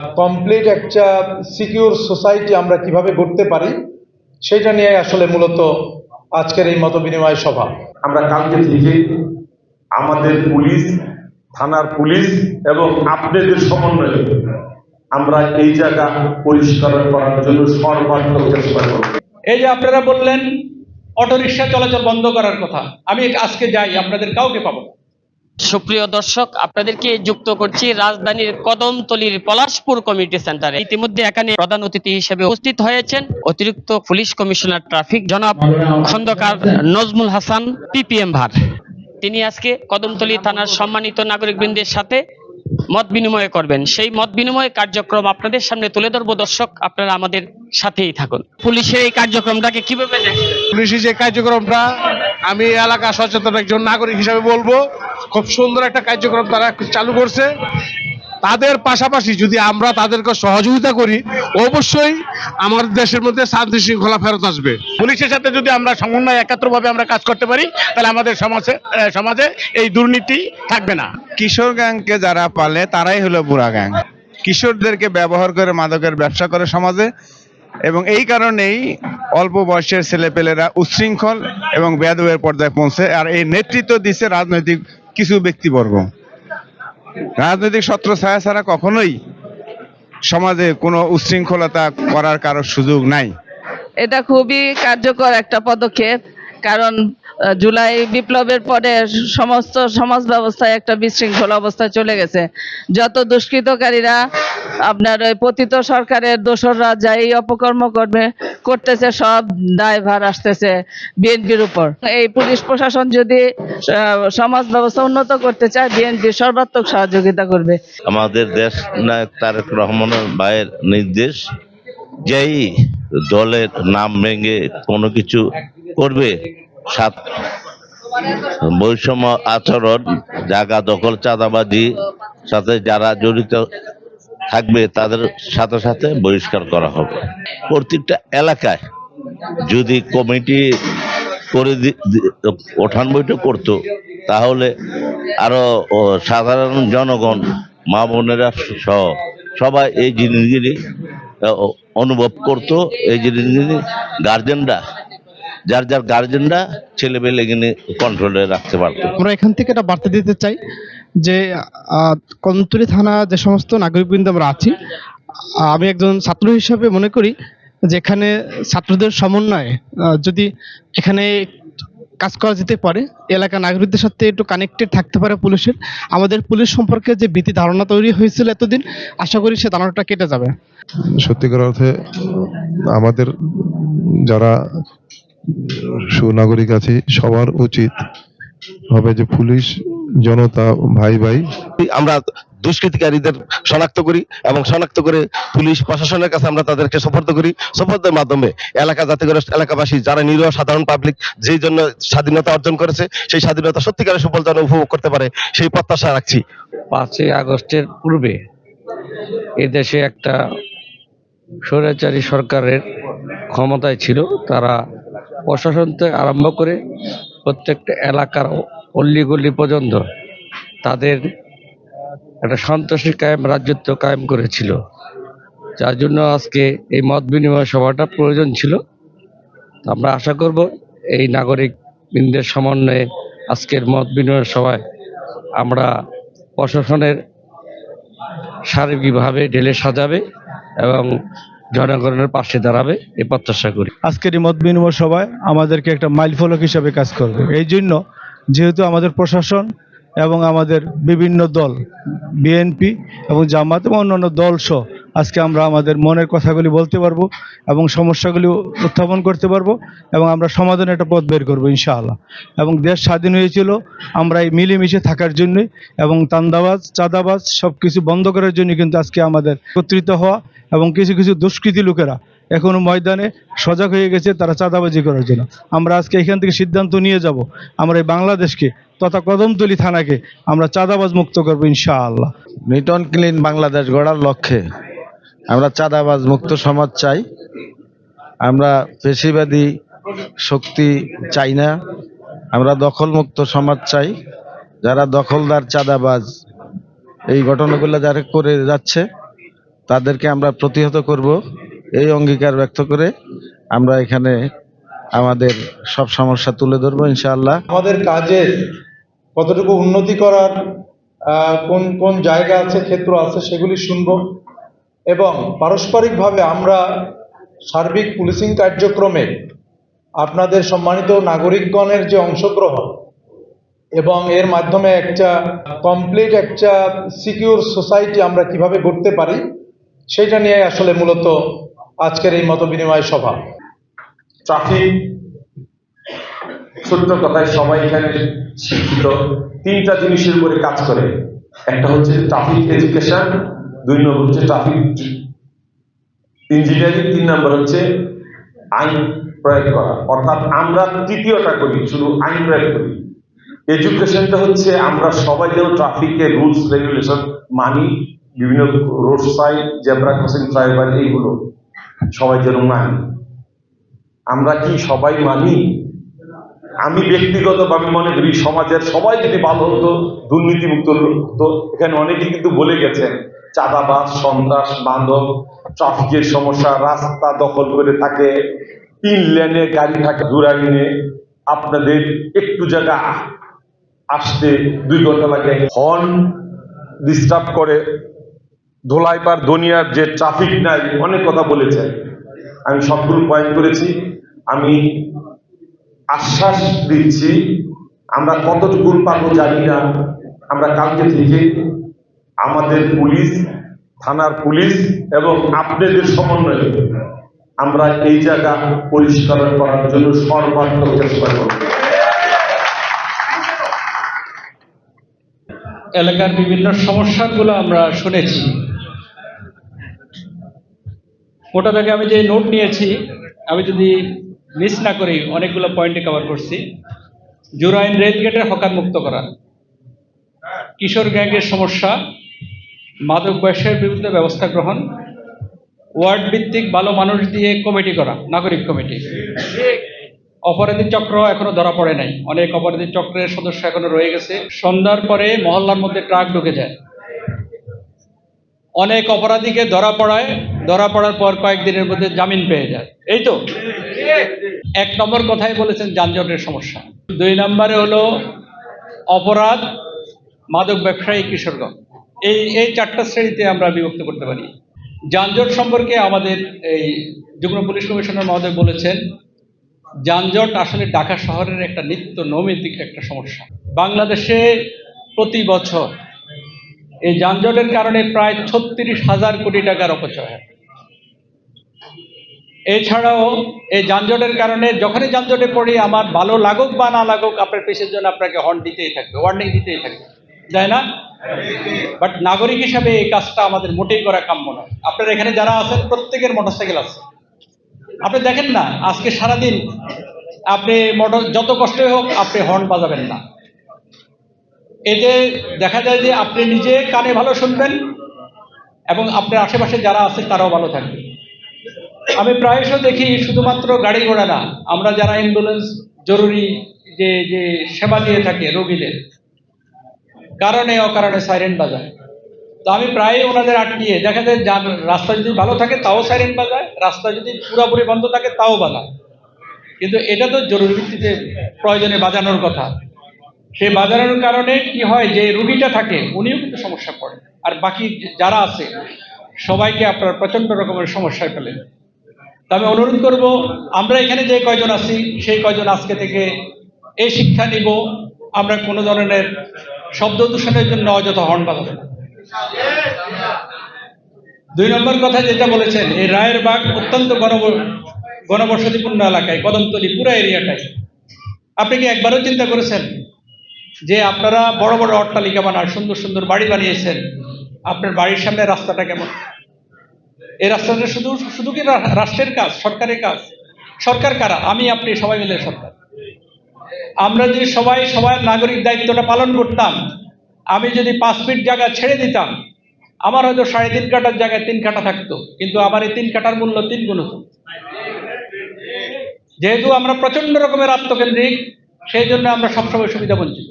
Complete একটা secure society আমরা কীভাবে গড়তে পারি সেটা নিয়ে আসলে মূলত আজকের এই মত বিনিময় সভা। আমরা কালকে থেকে আমাদের পুলিশ থানার পুলিশ এবং আপনাদের সমন্বয়ে আমরা এই জায়গা পরিষ্কার করার জন্য সর্বাত্মক চেষ্টা করব। এই যে আপনারা বললেন অটোরিকশা চলাচল বন্ধ করার কথা আমি আজকে যাই আপনাদের কাউকে পাবো না। সুপ্রিয় দর্শক, আপনাদেরকে যুক্ত করছি রাজধানীর কদমতলির পলাশপুর কমিউনিটি সেন্টারে। ইতিমধ্যে এখানে প্রধান অতিথি হিসেবে উপস্থিত হয়েছেন অতিরিক্ত পুলিশ কমিশনার ট্রাফিক জনাব খন্দকার নজমুল হাসান, পিপিএম ভার। তিনি আজকে কদমতলি থানার সম্মানিত নাগরিকবৃন্দের সাথে মত বিনিময় করবেন। সেই মত বিনিময় কার্যক্রম আপনাদের সামনে তুলে ধরবো। দর্শক, আপনারা আমাদের সাথেই থাকুন। পুলিশের এই কার্যক্রমটাকে কীভাবে পুলিশের পুলিশি যে কার্যক্রমটা আমি এলাকা সচেতন একজন নাগরিক হিসাবে বলব, খুব সুন্দর একটা কার্যক্রম তারা চালু করছে। তাদের পাশাপাশি যদি আমরা তাদেরকে সহযোগিতা করি অবশ্যই আমাদের দেশের মধ্যে শান্তি শৃঙ্খলা ফেরত আসবে। পুলিশের সাথে যদি আমরা সমন্বয় একাত্রভাবে আমরা কাজ করতে পারি তাহলে আমাদের সমাজে সমাজে এই দুর্নীতি থাকবে না। কিশোর গ্যাংকে যারা পালে তারাই হলো বুড়া গ্যাং। কিশোরদেরকে ব্যবহার করে মাদকের ব্যবসা করে সমাজে এবং এই কারণেই অল্প বয়সের ছেলেপেলেরা উচ্ছৃঙ্খল এবং বেয়াদবের পর্যায়ে পৌঁছে আর এই নেতৃত্ব দিচ্ছে রাজনৈতিক কিছু ব্যক্তিবর্গ। রাজনৈতিক সত্র ছায়া ছাড়া কখনোই সমাজে কোনো উচ্ছৃঙ্খলতা করার কারও সুযোগ নাই। এটা খুবই কার্যকর একটা পদক্ষেপ। কারণ জুলাই বিপ্লবের পরে সমস্ত সমাজ ব্যবস্থায় একটা বিশৃঙ্খল অবস্থায় চলে গেছে। যত দুষ্কৃতকারীরা আপনার ওই পতিত সরকারের দোসররা যাই অপকর্ম করবে, করতেছে, সব দায়ভার আসতেছে বিএনপির উপর। এই পুলিশ প্রশাসন যদি সমাজ ব্যবস্থা উন্নত করতে চায়, বিএনপি সর্বাত্মক সহযোগিতা করবে। আমাদের দেশ নায়ক তারেক রহমানের ভাইয়ের নির্দেশ, যেই দলের নাম ভেঙে কোনো কিছু করবে সাত বৈষম্য আচরণ, জায়গা দখল, চাঁদাবাজি, সাথে যারা জড়িত থাকবে তাদের সাথে সাথে বহিষ্কার করা হবে। প্রত্যেকটা এলাকায় যদি কমিটি করে ওঠান বৈঠক করতো, তাহলে আরও সাধারণ জনগণ, মা বোনেরা সহ সবাই এই জিনিসগুলি অনুভব করতো, এই জিনিসগুলি গার্জেনরা যার যার গার্জেনরা ছেলেবেলে এখানে কন্ট্রোলে রাখতে পারতো। আমরা এখান থেকে একটা বার্তা দিতে চাই যে কন্তরি থানা যে সমস্ত নাগরিকবৃন্দ আমরা আছি আমি একজন ছাত্র হিসাবে মনে করি যে এখানে ছাত্রদের সমন্বয়ে যদি এখানে কাজ করা যেতে পারে এলাকা নাগরিকদের সাথে একটু কানেক্টেড থাকতে পারে পুলিশের। আমাদের পুলিশ সম্পর্কে যে ভীতি ধারণা তৈরি হয়েছিল এতদিন আশা করি সে ধারণাটা কেটে যাবে। সত্যিকার অর্থে আমাদের যারা সুনাগরিক আছি সবার উচিত হবে যে পুলিশ জনতা ভাই ভাই। আমরা দুষ্কৃতিকারীদের শনাক্ত করি এবং শনাক্ত করে পুলিশ প্রশাসনের কাছে আমরা তাদেরকে সোপর্দ করি। সোপর্দের মাধ্যমে এলাকা যাতে করে এলাকাবাসী যারা নিরীহ সাধারণ পাবলিক যেই জন্য স্বাধীনতা অর্জন করেছে সেই স্বাধীনতা সত্যিকারের সুফল যেন উপভোগ করতে পারে সেই প্রত্যাশা রাখছি। পাঁচই আগস্টের পূর্বে এদেশে একটা স্বৈরাচারী সরকারের ক্ষমতায় ছিল তারা প্রশাসন থেকে আরম্ভ করে প্রত্যেকটা এলাকার অল্লিগল্লি পর্যন্ত তাদের একটা সন্ত্রাসী কায়েম রাজ্যত্ব কায়েম করেছিল। যার জন্য আজকে এই মত বিনিময় সভাটা প্রয়োজন ছিল। আমরা আশা করব এই নাগরিক বৃন্দের সমন্বয়ে আজকের মত বিনিময় সভায় আমরা প্রশাসনের সার্বিকভাবে ঢেলে সাজাবে এবং জনগণের পাশে দাঁড়াবে, এ প্রত্যাশা করি। আজকের এই মত বিনিময় সভায় আমাদেরকে একটা মাইল ফলক হিসাবে কাজ করবে। এই জন্য যেহেতু আমাদের প্রশাসন এবং আমাদের বিভিন্ন দল, বিএনপি এবং জামাত এবং অন্যান্য দল সহ। আজকে আমরা আমাদের মনের কথাগুলি বলতে পারব এবং সমস্যাগুলি উত্থাপন করতে পারব এবং আমরা সমাধানের একটা পথ বের করব, ইনশাআল্লাহ। এবং দেশ স্বাধীন হয়েছিল, আমরা এই মিলেমিশে থাকার জন্যই এবং তান্দাবাজ, চাঁদাবাজ সব কিছু বন্ধ করার জন্য কিন্তু আজকে আমাদের একত্রিত হওয়া এবং কিছু কিছু দুষ্কৃতী লোকেরা এখনও ময়দানে সজাগ হয়ে গেছে তারা চাঁদাবাজি করার জন্য। আমরা আজকে এখান থেকে সিদ্ধান্ত নিয়ে যাব। আমরা এই বাংলাদেশকে, তথা কদমতলি থানাকে আমরা চাঁদাবাজ মুক্ত করব ইনশাআল্লাহ। নিটন ক্লিন বাংলাদেশ গড়ার লক্ষ্যে আমরা চাঁদাবাজ মুক্ত সমাজ চাই। আমরা পেশিবাদী শক্তি চাই না। আমরা দখলমুক্ত সমাজ চাই। যারা দখলদার, চাঁদাবাজ, এই ঘটনাগুলো যারা করে যাচ্ছে, তাদেরকে আমরা প্রতিহত করব। এই অঙ্গীকার ব্যক্ত করে আমরা এখানে আমাদের সব সমস্যা তুলে ধরবো, ইনশাআল্লাহ। আমাদের কাজের কতটুকু উন্নতি করার কোন কোন জায়গা আছে, ক্ষেত্র আছে, সেগুলি শুনব। এবং পারস্পরিকভাবে আমরা সার্বিক পুলিশিং কার্যক্রমে আপনাদের সম্মানিত নাগরিকগণের যে অংশগ্রহণ এবং এর মাধ্যমে একটা কমপ্লিট একটা সিকিউর সোসাইটি আমরা কীভাবে গড়তে পারি, সেটা নিয়ে আসলে মূলত আজকের এই মত বিনিময় সভা। ট্রাফিক সত্য কথায় সবাই এখানে শিক্ষিত। তিনটা জিনিসের উপরে কাজ করে। একটা হচ্ছে ট্রাফিক এডুকেশন দুই নম্বর হচ্ছে ট্রাফিক ইঞ্জিনিয়ারিং তিন নম্বর হচ্ছে আইন প্রয়োগ করা। অর্থাৎ আমরা তৃতীয়টা করি, শুধু আইন প্রয়োগ করি। এডুকেশনটা হচ্ছে আমরা সবাই যেন ট্রাফিকের রুলস রেগুলেশন মানি। বিভিন্ন road side zebra crossing flyover এইগুলো। সবাই যেন মানি। আমরা কি সবাই মানি? আমি ব্যক্তিগতভাবে মনে করি সমাজের সবাই যদি ভালো হতো, দুর্নীতিমুক্ত হতো, এখানে অনেকে কিন্তু বলে গেছেন, চাঁদাবাজ, সন্ত্রাস বান্ধব ট্রাফিকের সমস্যা, রাস্তা দখল করে থাকে তিন লেনে গাড়ি থাকে দূরাইনে আপনাদের একটু জায়গা আসতে দুই ঘণ্টা লাগে। হর্ন ডিস্টার্ব করে ধোলাইপার দুনিয়ার যে ট্রাফিক নাই, অনেক কথা বলেছেন। আমি সবগুলো পয়েন্ট করেছি। আমি আশ্বাস দিচ্ছি, আমরা কতটুকু পাবো জানি না। আমরা কালকে থেকে আমাদের পুলিশ, থানার পুলিশ এবং আপনাদের সমন্বয়ে আমরা এই জায়গা পরিষ্কার করার জন্য সর্বাত্মক চেষ্টা করব। এলাকার বিভিন্ন সমস্যাগুলো আমরা শুনেছি। মোটা দাগে আমি যে নোট নিয়েছি, আমি যদি মিস না করি, অনেকগুলো পয়েন্টে কভার করছি। জুরাইন রেল গেটের হকার মুক্ত করা কিশোর গ্যাংয়ের সমস্যা। মাদক বয়সের বিরুদ্ধে ব্যবস্থা গ্রহণ। ওয়ার্ড ভিত্তিক ভালো মানুষ দিয়ে কমিটি করা, নাগরিক কমিটি অপরাধী চক্র এখনও ধরা পড়ে নাই। অনেক অপরাধী চক্রের সদস্য এখনও রয়ে গেছে। সন্ধ্যার পরে মহল্লার মধ্যে ট্রাক ঢুকে যায়। অনেক অপরাধীকে ধরা পড়ায় ধরা পড়ার পর কয়েকদিনের মধ্যে জামিন পেয়ে যায়। এই তো? এক নম্বর কথাই বলেছেন যানজটের সমস্যা। দুই নম্বরে হলো অপরাধ, মাদক ব্যবসায়ী কিশোরগঞ্জ এই এই চারটা শ্রেণীতে আমরা বিভক্ত করতে পারি। যানজট সম্পর্কে আমাদের এই যুগ্ম পুলিশ কমিশনার মহোদয় বলেছেন, যানজট আসলে ঢাকা শহরের একটা নিত্য নৈমিত্তিক একটা সমস্যা। বাংলাদেশে প্রতি বছর এই যানজটের কারণে প্রায় ছত্রিশ হাজার কোটি টাকার অপচয় হয়। এছাড়াও এই যানজটের কারণে যখনই যানজটে পড়ি, আমার ভালো লাগুক বা না লাগুক, আপনার পেশের জন্য আপনাকে হর্ন দিতেই থাকবে ওয়ার্নিং দিতেই থাকবে। তাই না? বাট নাগরিক হিসাবে এই কাজটা আমাদের মোটেই করা কাম্য নয়। আপনারা এখানে যারা আছেন, প্রত্যেকের মোটরসাইকেল আছে। আপনি দেখেন না, আজকে সারাদিন আপনি মোটর যত কষ্টই হোক, আপনি হর্ন বাজাবেন না। এতে দেখা যায় যে আপনি নিজে কানে ভালো শুনবেন এবং আপনার আশেপাশে যারা আছে, তারাও ভালো থাকবে। আমি প্রায়শ দেখি শুধুমাত্র গাড়ি ঘোড়া না, আমরা যারা অ্যাম্বুলেন্স জরুরি যে যে সেবা দিয়ে থাকে রোগীদের, কারণে অকারণে সাইরেন বাজায়। তো আমি প্রায় ওনাদের আটকিয়ে, দেখা যায় রাস্তা যদি ভালো থাকে তাও সাইরেন বাজায়, রাস্তা যদি পুরোপুরি বন্ধ থাকে তাও বাজায়। কিন্তু এটা তো জরুরি ভিত্তিতে প্রয়োজনে বাজানোর কথা। সেই বাজানোর কারণে কি হয়, যে রুগীটা থাকে, উনিও কিন্তু সমস্যা পড়ে। আর বাকি যারা আছে, সবাইকে আপনার প্রচণ্ড রকমের সমস্যায় ফেলেন। আমি অনুরোধ করব, আমরা এখানে যে কয়জন আছি, সেই কয়জন আজকে থেকে এই শিক্ষা নিব। আমরা কোনো ধরনের শব্দ দূষণের জন্য অযথা হর্ন বাজাবো দুই নম্বর কথা যেটা বলেছেন, এই রায়ের বাগ অত্যন্ত গণ গণবসতিপূর্ণ এলাকায়, কদমতলি পুরো এরিয়াটায়। আপনি কি একবারও চিন্তা করেছেন যে আপনারা বড় বড় অট্টালিকা বানান, সুন্দর সুন্দর বাড়ি বানিয়েছেন, আপনার বাড়ির সামনে রাস্তাটা কেমন? এই রাস্তাটা শুধু শুধু কি রাষ্ট্রের কাজ, সরকারের কাজ? সরকার কারা? আমি, আপনি সবাই মিলে সরকার। আমরা যদি সবাই, সবার নাগরিক দায়িত্বটা পালন করতাম, আমি যদি পাঁচ ফিট জায়গা ছেড়ে দিতাম, আমার হয়তো সাড়ে তিন কাটার জায়গায় তিন কাটা থাকতো, কিন্তু আমার এই তিন কাটার মূল্য তিন গুণ হতো। যেহেতু আমরা প্রচণ্ড রকমের আত্মকেন্দ্রিক, সেই জন্য আমরা সবসময় সুবিধা বঞ্চিত।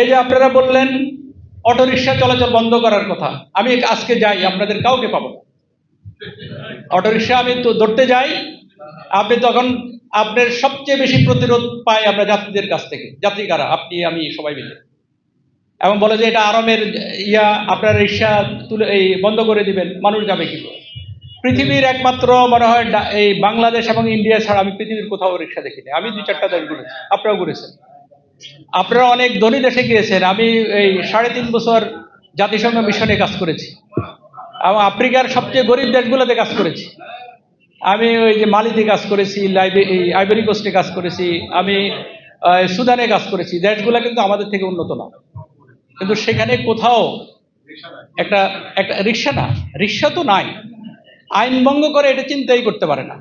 এই যে আপনারা বললেন, অটোরিকশা চলাচল বন্ধ করার কথা, আমি আজকে যাই, আপনাদের কাউকে পাবো না। অটোরিকশা আমি তো ধরতে যাই। আপনি তখন আপনার সবচেয়ে বেশি প্রতিরোধ পাই আমরা যাত্রীদের কাছ থেকে। যাত্রী কারা? আপনি, আমি, সবাই মিলে। এবং বলে যে এটা আরামের ইয়া, আপনার রিক্সা তুলে, এই বন্ধ করে দিবেন, মানুষ যাবে কি? পৃথিবীর একমাত্র মনে হয় এই বাংলাদেশ এবং ইন্ডিয়া ছাড়া আমি পৃথিবীর কোথাও রিক্সা দেখিনি আমি দুই চারটা দেশ ঘুরেছি। আপনারাও ঘুরেছেন। আপনারা অনেক ধনী দেশে গিয়েছেন। আমি এই সাড়ে তিন বছর জাতিসংঘ মিশনে কাজ করেছি। আফ্রিকার সবচেয়ে গরিব দেশগুলোতে কাজ করেছি। আমি ওই যে মালিতে কাজ করেছি আইভরি কোস্টে কাজ করেছি, আমি সুদানে কাজ করেছি। দেশগুলো কিন্তু আমাদের থেকে উন্নত না। কিন্তু সেখানে কোথাও একটা একটা রিক্সা না, রিক্সা তো নাই। আইন ভঙ্গ করে এটা চিন্তাই করতে পারে না।